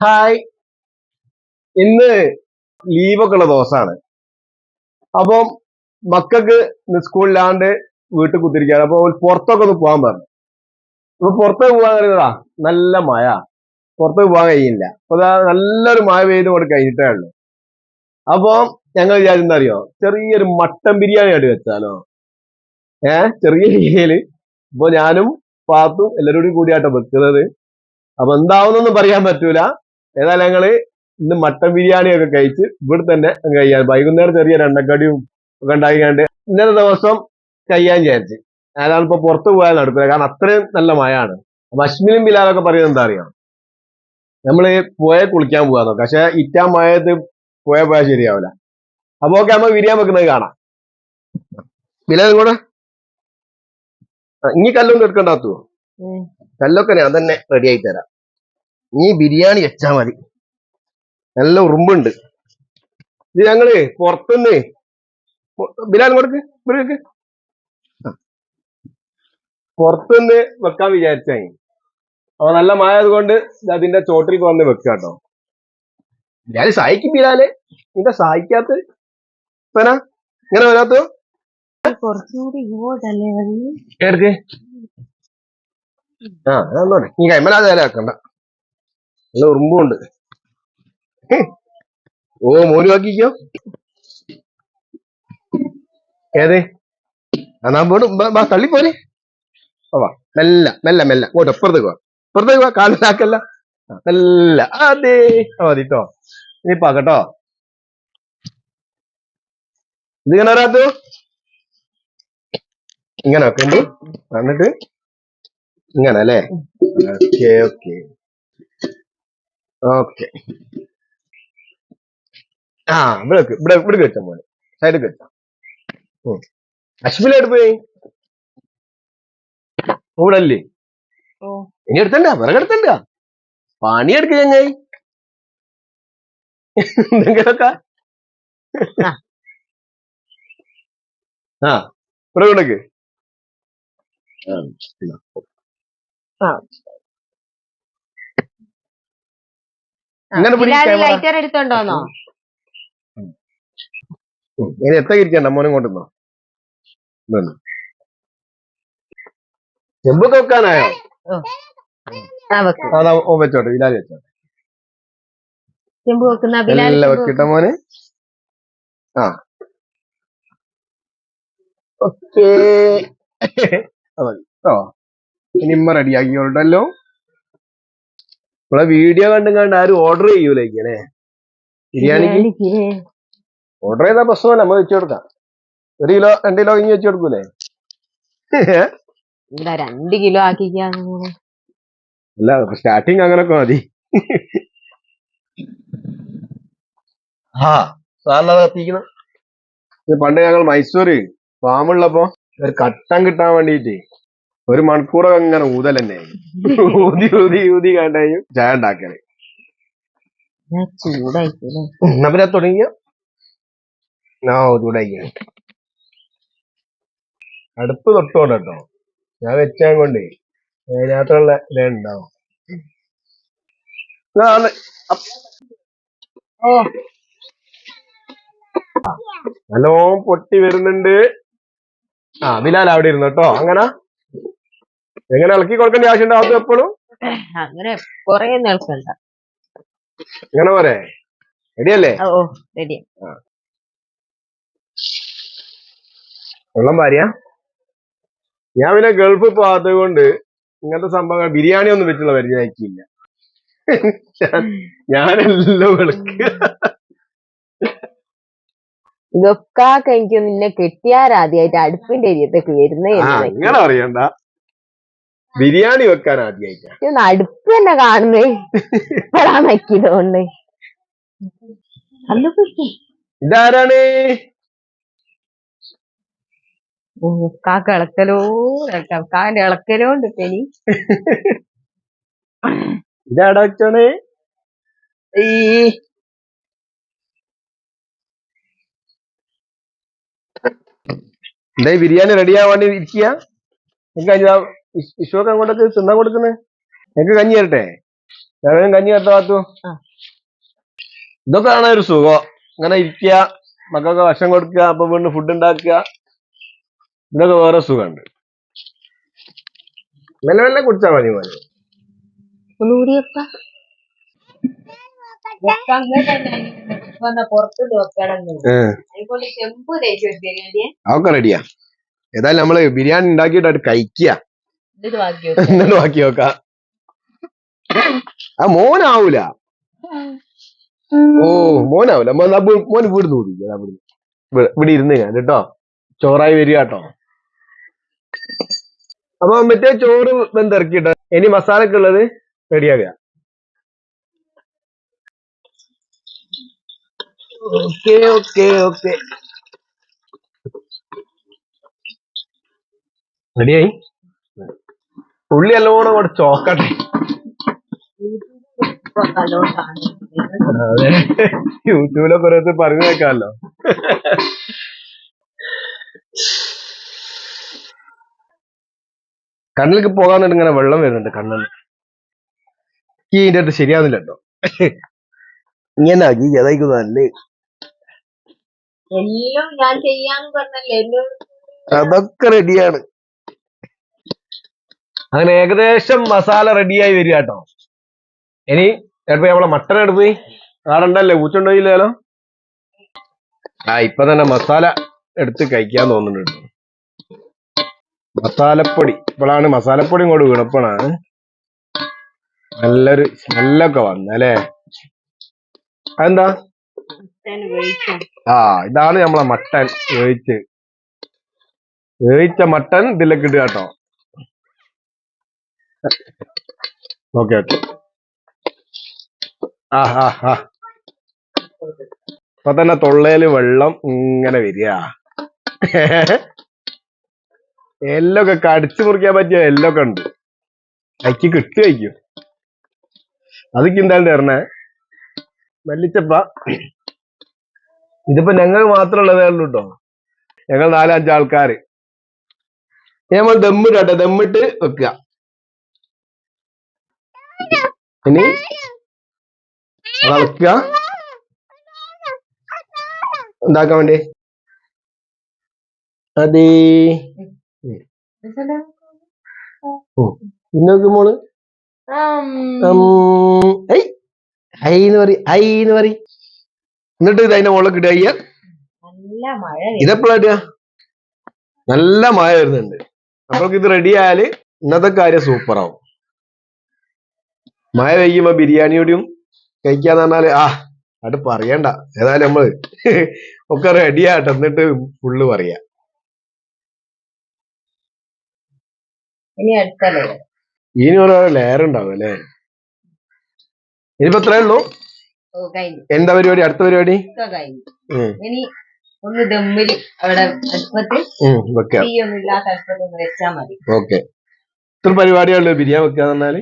Hi ഇന്ന് ലീവൊക്കെ ഉള്ള ദിവസമാണ് അപ്പം മക്കൾക്ക് സ്കൂളിലാണ്ട് വീട്ടിൽ കുത്തിരിക്കുകയാണ് അപ്പൊ പുറത്തൊക്കെ ഒന്ന് പോകാൻ പറഞ്ഞു. അപ്പൊ പുറത്തേക്ക് പോകാൻ പറയുന്നതാ നല്ല മഴ. പുറത്തേക്ക് പോകാൻ കഴിയില്ല. അപ്പൊ നല്ലൊരു മഴ പെയ്ത് കൂടെ കഴിഞ്ഞിട്ടേ ഉള്ളൂ. അപ്പൊ ഞങ്ങൾ വിചാരിച്ചെന്താ അറിയോ? ചെറിയൊരു മട്ടൻ ബിരിയാണി ആയിട്ട് വെച്ചാലോ? ഏ? ചെറിയ രീതിയിൽ. ഇപ്പൊ ഞാനും പാത്തും എല്ലാവരും കൂടി കൂടിയാട്ടോ വെക്കുന്നത് അപ്പൊ എന്താവുന്നൊന്നും പറയാൻ പറ്റൂല. ഏതായാലും ഞങ്ങൾ ഇന്ന് മട്ടൻ ബിരിയാണി ഒക്കെ കഴിച്ച് ഇവിടെ തന്നെ കഴിയാൻ വൈകുന്നേരം ചെറിയ രണ്ടക്കടിയും ഒക്കെ ഉണ്ടാക്കിയാണ്ട് ഇന്നത്തെ ദിവസം കഴിയാൻ വിചാരിച്ച്. അതാണ് ഇപ്പൊ പുറത്ത് പോയാൽ നടക്കില്ല കാരണം അത്രയും നല്ല മഴയാണ്. അപ്പൊ അശ്മിനും ബിലാലൊക്കെ പറയുന്നത് എന്താ അറിയാം? നമ്മൾ പോയെ കുളിക്കാൻ പോകാൻ നോക്കാം പക്ഷെ ഇറ്റാ മഴയത്ത് പോയാൽ പോയാൽ ശരിയാവില്ല അപ്പൊ ഓക്കെ നമ്മൾ വിരിയാൻ വെക്കുന്നത് കാണാം. ബിലാലും കൂടെ ഇനി കല്ലൊന്നും എടുക്കണ്ടാത്തോ കല്ലൊക്കെ ഞാൻ തന്നെ റെഡി ആയി തരാം. നീ ബിരിയാണി വെച്ചാ മതി. നല്ല ഉറുമ്പുണ്ട്. ഇത് ഞങ്ങൾ പുറത്തുനിന്ന് ബിലാൽ കൊടുക്ക് ബിലാൽക്ക് പുറത്തുനിന്ന് വെക്കാൻ വിചാരിച്ചായി അപ്പൊ നല്ല മഴ ആയതുകൊണ്ട് അതിന്റെ ചോട്ടിൽ വന്ന് വെക്കുക കേട്ടോ ബിലാൽ സഹായിക്കും ബിലാൽ. നിന്റെ സഹായിക്കാത്ത ഇങ്ങനെ വരാത്ത? എടുക്ക്. ആ അതൊന്നും നീ കൈമലാതെ ആക്കണ്ട നല്ല ഉറുമ്പുണ്ട്. ഓ മോര് ബാക്കിക്കോ? ഏതെ? എന്നാ പോടും തള്ളിപ്പോരെ ഓ വാ. മെല്ല മെല്ല മെല്ല. ഓട്ടോ അപ്പുറത്തേക്ക് വാ. അപ്പുറത്തേക്ക് വാ കാലിലാക്കല്ല. മെല്ല. അതെ ആ, മതി കേട്ടോ ഇനി പാക്കട്ടോ ഇത് ഇങ്ങനെ വരാത്തു ഇങ്ങനെ വെക്കണ്ട് എന്നിട്ട്? ഇങ്ങനെ അല്ലേ? Okay okay. ഓക്കെ ആ ഇവിടെ വെക്ക് ഇവിടെ ഇവിടെ വെച്ചാ പോലെ സൈഡിൽ വെച്ചാ. അശ്വിനായിട്ട് പോയി. ഇവിടെ അല്ലേ ഓ. ഇനി എടുത്തണ്ട? വിറകെടുത്തണ്ട പണിയെടുക്ക ഞങ്ങൾ എന്തെങ്കിലൊക്കെ. ആ. ആ ഇവിടെ കൊണ്ടക്ക്. ആ. ലൈറ്റർ എടുത്തോണ്ടോന്നോ ഇനി എത്ര ഇരിക്കണ്ട? മോനും കൊണ്ടുവന്നോ. ചെമ്പൊക്കെ വെക്കാനായോ ഓ. വെച്ചോട്ടെ. ബിലാലി വെച്ചോട്ടെ. ചെമ്പ് വെക്കുന്ന വെക്കിട്ട മോനെ. ആ. ഓക്കേ. കേട്ടോ ഇനി ഇമ്മ റെഡി ആക്കിയോട്ടല്ലോ നമ്മളെ വീഡിയോ കണ്ടും കണ്ട് ആരും ഓർഡർ ചെയ്യൂലേ ബിരിയാണിക്ക്? ബിരിയാണിക്ക്. ഓർഡർ ചെയ്താൽ പ്രശ്നമല്ല നമ്മൾ വെച്ചു കൊടുക്കാം. ഒരു കിലോ രണ്ട് കിലോ ഇങ്ങനെ വെച്ചു കൊടുക്കൂലേ? രണ്ട് കിലോ ആക്കിക്കാന്ന് അല്ല സ്റ്റാർട്ടിങ് അങ്ങനൊക്കെ മതി. ആ കത്തിക്കണം പണ്ട് ഞങ്ങൾ മൈസൂര് ഫാമുള്ളപ്പോ ഒരു കട്ടൻ കിട്ടാൻ വേണ്ടിട്ട്. ഒരു മണിക്കൂറൊക്കെ അങ്ങനെ ഊതൽ തന്നെ ഊതി ഊതി ഊതി കണ്ടായും. ചായ ഉണ്ടാക്കൽ. എന്നാ പിന്നെ തുടങ്ങിയ? ആ അടുപ്പ് തൊട്ടോണ്ട് കേട്ടോ. ഞാൻ വെച്ചാൻ കൊണ്ട്. അതിനകത്തുള്ള ഇതേ ഉണ്ടാവും. ആ. പൊട്ടി വരുന്നുണ്ട്. ആ ബിലാൽ അവിടെ ഇരുന്നു കേട്ടോ. അങ്ങനെ എങ്ങനെ ഇളക്കി കൊടുക്കേണ്ട ആവശ്യമുണ്ട് അത് എപ്പോഴും? അങ്ങനെ കൊറേ നിൽക്കണ്ട. ഇങ്ങനെ പോരെ? റെഡിയല്ലേ ഓ റെഡി വെള്ളം ഭാര്യ ഞാൻ പിന്നെ ഗൾഫ് പോകാത്തത് കൊണ്ട് ഇങ്ങനത്തെ സംഭവങ്ങൾ ബിരിയാണി ഒന്നും വെച്ചുള്ള പരിചയമാക്കിയില്ല ഞാനെല്ലാം വിളക്ക്. ഇതൊക്കെ എനിക്ക് നിന്നെ കെട്ടിയാരാദ്യായിട്ട് അടുപ്പിന്റെ അരിയത്തേക്ക് വരുന്നേ അറിയണ്ട ബിരിയാണി വെക്കാൻ ആദ്യമായിട്ടാ അടുപ്പ് തന്നെ കാണുന്നേ. ഇപ്പഴാ നക്കിയതുകൊണ്ട് ഇതാരാണ്? കാക്ക ഇളക്കലോ കാന്റെ ഇളക്കലോ ഉണ്ട് പെനി ഇതാടാ വെച്ചോണേ ഈ എന്താ ബിരിയാണി റെഡി ആവാണ്ട് വേണ്ടി ഇരിക്കുക എനിക്ക് വിഷുവൊക്കെ അങ്ങോട്ടൊക്കെ തിന്നാൻ കൊടുക്കുന്നേ? എനിക്ക് കഞ്ഞി തരട്ടെ? ഞാനും കഞ്ഞി പാത്തു ആ. ഇതൊക്കെ ആണ് ഒരു സുഖം. ഇങ്ങനെ ഇരിക്കുക മക്കൾക്ക് ഭക്ഷണം കൊടുക്കുക അപ്പൊ വീണ്ടും ഫുഡ് ഉണ്ടാക്കുക. ഇതൊക്കെ വേറെ സുഖമുണ്ട്. മെല്ലെ മെല്ലെ കുടിച്ചാൽ മതി മോനെ. ഒക്കെ റെഡിയാ ഏതായാലും നമ്മൾ ബിരിയാണി ഉണ്ടാക്കിയിട്ട് കഴിക്കുക. എന്നിട്ട് ബാക്കി നോക്കാം ആ മോനാവൂല. ഓ മോനാവൂല. മോൻ മോന് വീട് നോക്കിക്കാം ഇവിടെ ഇരുന്ന് ഞാൻ കേട്ടോ. ചോറായി വരിക കേട്ടോ. അപ്പൊ മറ്റേ ചോറ് ബന്ധിറക്കിട്ടോ ഇനി മസാലക്ക് ഉള്ളത് റെഡിയാകുക ഓക്കെ ഓക്കെ ഓക്കെ. റെഡിയായി? ഉള്ളി നല്ലോണം കൂടെ ചോക്കട്ടെ. അതെ. യൂട്യൂബിലൊക്കെ ഓരോരുത്തർ പറഞ്ഞു കേൾക്കാമല്ലോ. കണ്ണിലേക്ക് പോകാന്നിട്ട് ഇങ്ങനെ വെള്ളം വരുന്നുണ്ട് കണ്ണിൽ. ഈ ഇതിന്റെ അടുത്ത് ശരിയാവുന്നില്ല കേട്ടോ ഇങ്ങനെ ആക്കി ഗതായിക്കുന്നു നല്ലേ. എല്ലാം ഞാൻ ചെയ്യാന്ന് പറഞ്ഞല്ലേ? എല്ലാം അതൊക്കെ റെഡിയാണ് അങ്ങനെ ഏകദേശം മസാല റെഡിയായി വരിക കേട്ടോ. ഇനി ചിലപ്പോ നമ്മളെ മട്ടൻ എടുത്ത് ആടണ്ടല്ലേ? ഊച്ചുണ്ടോയില്ലോ ആ ഇപ്പൊ തന്നെ മസാല എടുത്ത് കഴിക്കാൻ തോന്നുന്നുണ്ട്. മസാലപ്പൊടി ഇപ്പോഴാണ് മസാലപ്പൊടി ഇങ്ങോട്ട് വീണപ്പോഴാണ് നല്ലൊരു സ്മെല്ലൊക്കെ വന്നല്ലേ? അതെന്താ? ആ ഇതാണ് നമ്മളെ മട്ടൻ വേവിച്ച്. വേവിച്ച മട്ടൻ ഇതിലേക്ക് ഇടുക കേട്ടോ. ഓക്കെ ഓക്കെ ആ ആ ആ. ഇപ്പൊ തന്നെ തൊള്ളയിൽ വെള്ളം ഇങ്ങനെ വരിക. എല്ലൊക്കെ കടിച്ചു മുറിക്കാൻ പറ്റിയ എല്ലൊക്കെ ഉണ്ട്. അയക്ക് അയക്കും അതൊക്കെ എന്താണ്ട് തരണേ. മല്ലിച്ചപ്പ. ഇതിപ്പോ ഞങ്ങൾ മാത്രമുള്ളതേ ഉള്ളൂ കേട്ടോ ഞങ്ങൾ നാലഞ്ചാൾക്കാര് നമ്മൾ ദമ്മിടട്ടെ ദമ്മിട്ട് വെക്കുക. ഇനി വളക്കുക. എന്താക്കാൻ വേണ്ടി? അതെ. ഇന്നോക്ക് മോൾ. എന്ന് പറ ഐ എന്ന് പറ എന്നിട്ട് ഇത് അതിന്റെ മുകളിൽ കിട്ടുക മഴ ഇതെപ്പോഴാ നല്ല മഴ വരുന്നുണ്ട്. നമ്മൾക്ക് ഇത് റെഡി ആയാൽ ഇന്നത്തെ കാര്യം സൂപ്പർ ആവും. മഴ പെയ്യുമ്പോ ബിരിയാണിയോടും കഴിക്കാന്ന് പറഞ്ഞാൽ ആ അത് പറയണ്ട. ഏതായാലും നമ്മൾ ഒക്കെ റെഡി ആട്ടെ. എന്നിട്ട് ഫുള്ള് പറയാ. ഇനി അടുത്തല്ലേ? ഇനി ഓരോ ലെയർ ഉണ്ടാവും അല്ലേ? ഇനിയിപ്പോ എത്രയേ ഉള്ളൂ? എന്താ പരിപാടി? അടുത്ത പരിപാടി? ഇനി ഒന്ന് ദമ്മിൽ അവിടെ അടുപ്പത്ത് വെച്ചാ മതി. ഓക്കെ. ഇത്ര പരിപാടിയുള്ളൂ ബിരിയാണി വെക്കാന്ന് പറഞ്ഞാൽ?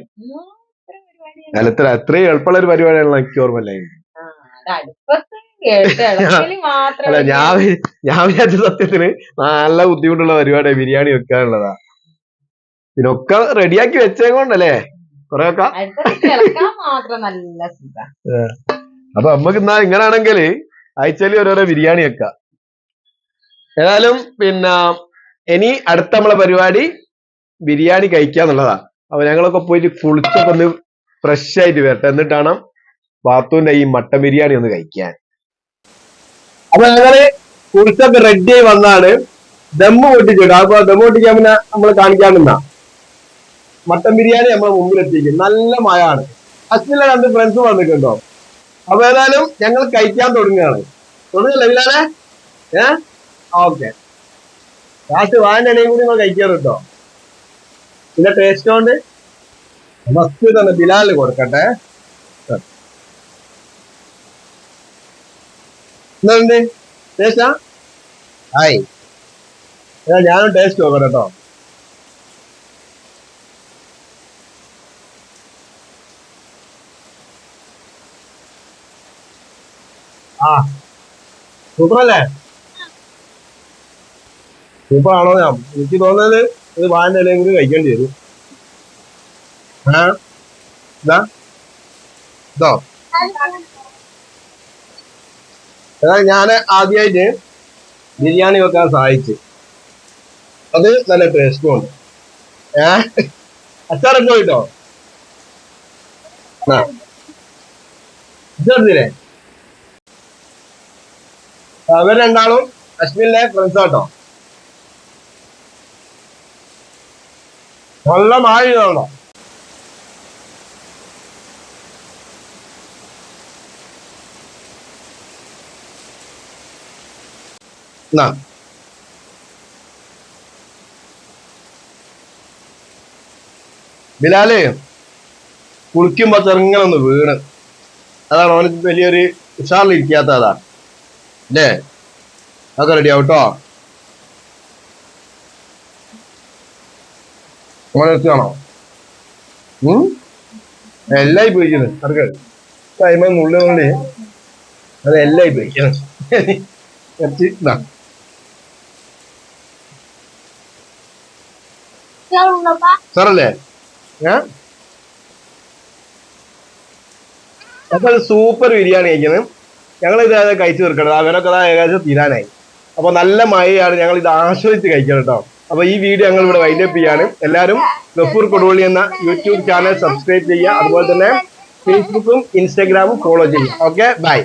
ഉം, ഇത്ര പരിപാടി അല്ല ഇത്ര അത്രയും എളുപ്പമുള്ള ഒരു പരിപാടിയാണല്ലോ എനിക്ക് ഓർമ്മയില്ല. ആ, അത് അടുപ്പത്ത് കേട്ട് ഇളക്കൽ അല്ല ഞാൻ ഞാൻ വിചാരിച്ച സത്യത്തിന് നല്ല ബുദ്ധിമുട്ടുള്ള പരിപാടിയാണ് ബിരിയാണി വെക്കാനുള്ളതാ പിന്നെ ഒക്കെ റെഡിയാക്കി വെച്ചേക്കൊണ്ടല്ലേ കൊറേ ഒക്കെ അപ്പൊ നമ്മക്ക് എന്നാ ഇങ്ങനാണെങ്കിൽ ആഴ്ചയിൽ ഓരോരോ ബിരിയാണി വെക്ക. ഏതായാലും പിന്നെ ഇനി അടുത്ത നമ്മളെ പരിപാടി ബിരിയാണി കഴിക്കാന്നുള്ളതാ. അപ്പൊ ഞങ്ങളൊക്കെ പോയിട്ട് കുളിച്ചൊക്കെ ഒന്ന് ഫ്രഷ് ആയിട്ട് വരട്ടെ. എന്നിട്ടാണ് പാത്തുവിന്റെ ഈ മട്ടൻ ബിരിയാണി ഒന്ന് കഴിക്കാൻ. അപ്പൊ ഞങ്ങൾ കുറിച്ചൊക്കെ റെഡി ആയി വന്നാണ്. ദമ്മ് പൊട്ടിച്ചിട്ട് അപ്പൊ ദമ്മ് പൊട്ടിക്കാൻ പിന്നെ നമ്മൾ കാണിക്കാൻ മട്ടൻ ബിരിയാണി നമ്മളെ മുമ്പിൽ എത്തിക്കും നല്ല മഴയാണ്. അച്ഛനിലെ രണ്ട് ഫ്രണ്ട്സ് വന്നിട്ടുണ്ടോ? അപ്പൊ ഏതായാലും ഞങ്ങൾ കഴിക്കാൻ തുടങ്ങുകയാണ്. തുടങ്ങില്ല ഇല്ലാതെ ഏ? ഓക്കെ. ലാസ്റ്റ് വായന കൂടി നമ്മൾ കഴിക്കാറുണ്ടോ? പിന്നെ ടേസ്റ്റ് കൊണ്ട് മസ്റ്റ് തന്നെ ബിലാലിന് കൊടുക്കട്ടെ. എന്തുണ്ട് ടേസ്റ്റാ ഏ, ഞാനും ടേസ്റ്റ് നോക്കട്ടെ കേട്ടോ. ആ. സൂപ്പർ അല്ലേ ഞാൻ. എനിക്ക് തോന്നുന്നത് ഇത് കൂടി കഴിക്കേണ്ടി വരും. ആ Da? ഇതോ അതായത് ഞാൻ ആദ്യമായിട്ട് ബിരിയാണി വെക്കാൻ സഹായിച്ചു. അത് നല്ല ടേസ്റ്റും ഉണ്ട് ഏ? അച്ചാറൊക്കെ പോയിട്ടോ? ആ. അവർ രണ്ടാളും അശ്വിനിലെ ഫ്രണ്ട്സ് കേട്ടോ നല്ല എന്നാ ബിലാലേ കുളിക്കുമ്പോ ചെറുങ്ങനെ ഒന്ന് വീണ്. അതാണ് അവന് വലിയൊരു ഉഷാറിലിരിക്കാത്ത അതാ. അല്ലേ? അതൊക്കെ റെഡി ആവട്ടോ അങ്ങനെ എത്തുകയാണോ ഉം? എല്ലായി പോയിക്കുന്നത് അതൊക്കെ ടൈമ അതെല്ലായി അത് എല്ലായി പോയിക്കുന്നത് കുറച്ച് ഇതാ. സാറല്ലേ? അപ്പൊ സൂപ്പർ ബിരിയാണി കഴിക്കുന്നത്. ഞങ്ങൾ ഇത് കഴിച്ചു തീർക്കണം. അവരൊക്കെ ഏകദേശം തീരാനായി. അപ്പൊ നല്ല മഴയാണ്. ഞങ്ങൾ ഇത് ആസ്വദിച്ച് കഴിക്കണം കേട്ടോ. അപ്പൊ ഈ വീഡിയോ ഞങ്ങൾ ഇവിടെ വൈൻഡപ്പ് ചെയ്യാണ്. എല്ലാവരും ഗഫൂർ കൊടുവള്ളി എന്ന യൂട്യൂബ് ചാനൽ സബ്സ്ക്രൈബ് ചെയ്യുക. അതുപോലെ തന്നെ ഫേസ്ബുക്കും ഇൻസ്റ്റാഗ്രാമും ഫോളോ ചെയ്യുക. Okay bye